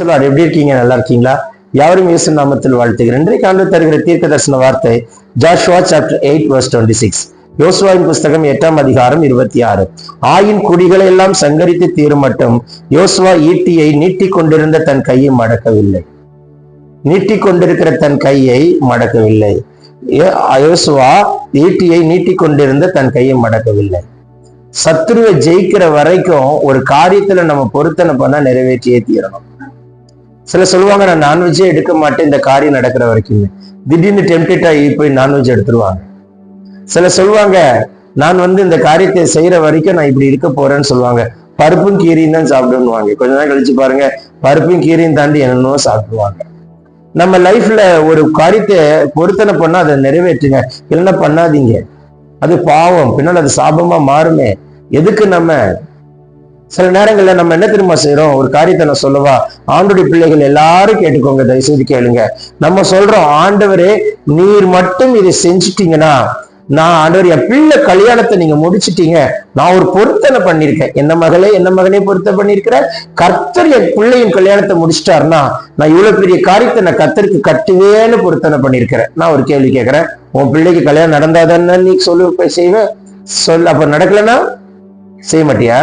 சொல்வார் எப்படி இருக்கீங்க? நல்லா இருக்கீங்களா? யாரும் இயேசு நாமத்தில் வாழ்த்துகிறேன். இன்றைக்கு ஆண்டு தருகிற தீர்க்க தரிசன வார்த்தை Joshua chapter eight verse twenty six யோசுவாவின் புஸ்தகம் எட்டாம் அதிகாரம் இருபத்தி ஆறு. ஆயின் குடிகளை எல்லாம் சங்கரித்து தீரும் மட்டும் யோசுவா ஈட்டியை நீட்டி கொண்டிருந்த தன் கையை மடக்கவில்லை. நீட்டி கொண்டிருக்கிற தன் கையை மடக்கவில்லை. யோசுவா ஈட்டியை நீட்டி கொண்டிருந்த தன் கையை மடக்கவில்லை. சத்துருவை ஜெயிக்கிற வரைக்கும் ஒரு காரியத்துல நம்ம பொருத்தனை பண்ணா நிறைவேற்றியே தீரணும். சில சொல்லுவாங்க நான் நான்வெஜ்ஜே எடுக்க மாட்டேன் இந்த காரியம் நடக்கிற வரைக்கும். திடீர்னு டெம்டேட் ஆகி போய் நான்வெஜ் எடுத்துருவாங்க. சில சொல்லுவாங்க நான் வந்து இந்த காரியத்தை செய்யற வரைக்கும் நான் இப்படி இருக்க போறேன்னு சொல்லுவாங்க. பருப்பும் கீரையும் தான் சாப்பிடுவாங்க கொஞ்ச நேரம் கழிச்சு பாருங்க பருப்பும் கீரையும் தாண்டி என்னென்னோ சாப்பிடுவாங்க. நம்ம லைஃப்ல ஒரு காரியத்தை பொருத்தனை பண்ணா அதை நிறைவேற்றுங்க. இல்லைன்னா பண்ணாதீங்க. அது பாவம். பின்னால் அது சாபமா மாறுமே. எதுக்கு நம்ம சில நேரங்களில் நம்ம என்ன தெரியுமா செய்யறோம் ஒரு காரியத்தை நான் சொல்லவா? ஆண்டுடைய பிள்ளைகள் எல்லாரும் கேட்டுக்கோங்க தயவுசெய்து கேளுங்க. நம்ம சொல்றோம் ஆண்டவரே நீர் மட்டும் இதை செஞ்சுட்டீங்கன்னா நான் ஆண்டவர் என் பிள்ளை கல்யாணத்தை நீங்க முடிச்சிட்டீங்க. நான் ஒரு பொருத்தனை பண்ணியிருக்கேன். என்ன மகளே என்ன மகனே பொருத்த பண்ணியிருக்கிறேன் கர்த்தர் என் பிள்ளையின் கல்யாணத்தை முடிச்சிட்டாருன்னா நான் இவ்வளவு பெரிய காரியத்தை நான் கர்த்தருக்கு கட்டுவேன்னு பொருத்தனை பண்ணிருக்கிறேன் நான் ஒரு கேள்வி கேட்கிறேன். உன் பிள்ளைக்கு கல்யாணம் நடந்தாதானே நீ சொல்லு செய்வேன் சொல் அப்ப நடக்கலன்னா செய்ய மாட்டியா?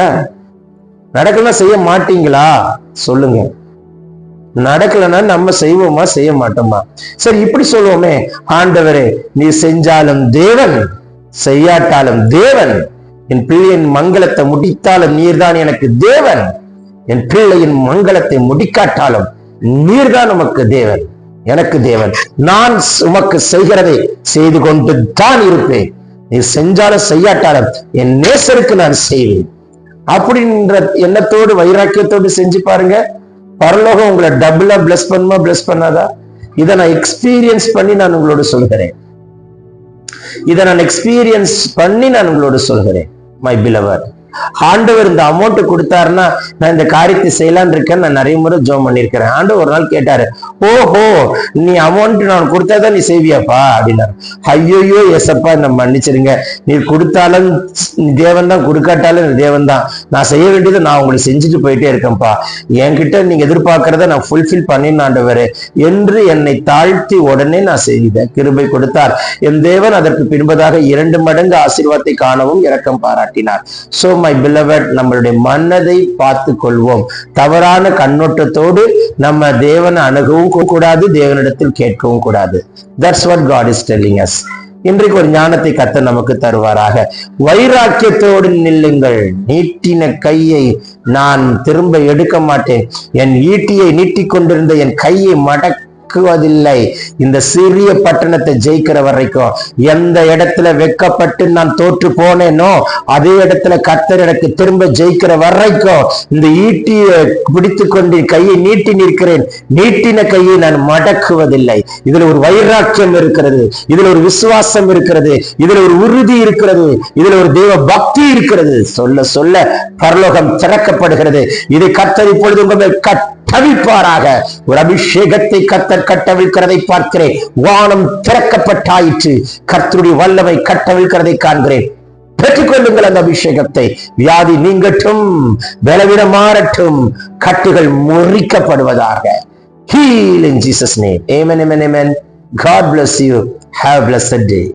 நடக்கலாம் செய்ய மாட்டீங்களா? சொல்லுங்க. நடக்கலன்னா நம்ம செய்வோமா செய்ய மாட்டோமா? சரி இப்படி சொல்லுவோமே. ஆண்டவரே நீ செஞ்சாலும் தேவன் செய்யாட்டாலும் தேவன். என் பிள்ளையின் மங்களத்தை முடித்தாலும் நீர்தான் எனக்கு தேவன். என் பிள்ளையின் மங்களத்தை முடிக்காட்டாலும் நீர்தான் நமக்கு தேவன். எனக்கு தேவன். நான் உமக்கு செய்கிறதை செய்து கொண்டு தான் இருப்பேன். நீ செஞ்சாலும் செய்யாட்டாலும் என் நேசருக்கு நான் செய்வேன். அப்படின்ற எண்ணத்தோடு வைராக்கியத்தோடு செஞ்சு பாருங்க. பரலோகம் உங்களை டபுளா பிளஸ் பண்ணுமா பிளஸ் பண்ணாதா? இதை நான் எக்ஸ்பீரியன்ஸ் பண்ணி நான் உங்களோட சொல்கிறேன். இதை நான் எக்ஸ்பீரியன்ஸ் பண்ணி நான் உங்களோட சொல்கிறேன் மை பிலவர் ஆண்டவர் இந்த அமௌண்ட் கொடுத்தாருன்னா நான் இந்த காரியத்தை செய்யலாம்னு இருக்கேன் நான் நிறைய முறை ஜோம் பண்ணிருக்கிறேன் ஆண்டவர் ஒரு நாள் கேட்டாரு ஓஹோ நீ அமௌண்ட் நான் கொடுத்தாதான் நீ செய்வியாப்பா அப்படின்னாரு. ஐயோயோ எஸ்அப்பா என்ன மன்னிச்சிருங்க. நீ கொடுத்தாலும் தேவன் தான் கொடுக்காட்டாலும் தேவன் தான் நான் செய்ய வேண்டியதை நான் உங்களுக்கு செஞ்சுட்டு போயிட்டே இருக்கேன்ப்பா. என்கிட்ட நீங்க எதிர்பார்க்கறத நான் ஃபுல்ஃபில் பண்ணின ஆண்டவரே என்று என்னை தாழ்த்தி உடனே நான் செய்தேன் கிருபை கொடுத்தார். என் தேவன் அதற்கு பின்பதாக இரண்டு மடங்கு ஆசீர்வாதத்தை காணவும் இரக்கம் பாராட்டினார். சோ மை பிலவட் நம்மளுடைய மனதை பார்த்து கொள்வோம் தவறான கண்ணோட்டத்தோடு நம்ம தேவனை அணுகவும் கூடாது தேவனிடத்தில் கேட்கவும் கூடாது. That's what God is telling us இன்றைக்கு ஒரு ஞானத்தை கத்த நமக்கு தருவாராக. வைராக்கியத்தோடு நில்லுங்கள். நீட்டின கையை நான் திரும்ப எடுக்க மாட்டேன். என் ஈட்டியை நீட்டிக் கொண்டிருந்த என் கையை மடக்குவதில்லை இந்த சிறிய பட்டணத்தை ஜெயிக்கிற வரைக்கும் எந்த இடத்துல வெக்கப்பட்டு நான் தோற்று போனேனோ அதே இடத்துல கத்தர் எனக்கு திரும்ப ஜெயிக்கிற வரைக்கும் இந்த ஈட்டியை பிடித்து கொண்டு கையை நீட்டி நிற்கிறேன். நீட்டின கையை நான் மடக்குவதில்லை. இதுல ஒரு வைராக்கியம் இருக்கிறது இதுல ஒரு விசுவாசம் இருக்கிறது இதுல ஒரு உறுதி இருக்கிறது இதுல ஒரு தெய்வ பக்தி இருக்கிறது. சொல்ல சொல்ல பரலோகம் திறக்கப்படுகிறது. இதை கத்தர் இப்பொழுது உங்க மேல் தவிப்பாராக. ஒரு அபிஷேகத்தை கத்தர் கட்டவிழ்கிறதை பார்க்கிறேன். வானம் திறக்கப்பட்டாயிற்று. கர்த்தருடைய வல்லமை கட்டவிழ்கிறதை காண்கிறேன். பெற்றுக்கொள்ளுங்கள் அந்த அபிஷேகத்தை. வியாதி நீங்கட்டும் பலவீனம் மாறட்டும் கட்டுகள் முறிக்கப்படுவதாக. Heal in Jesus name amen amen amen. God bless you have bless day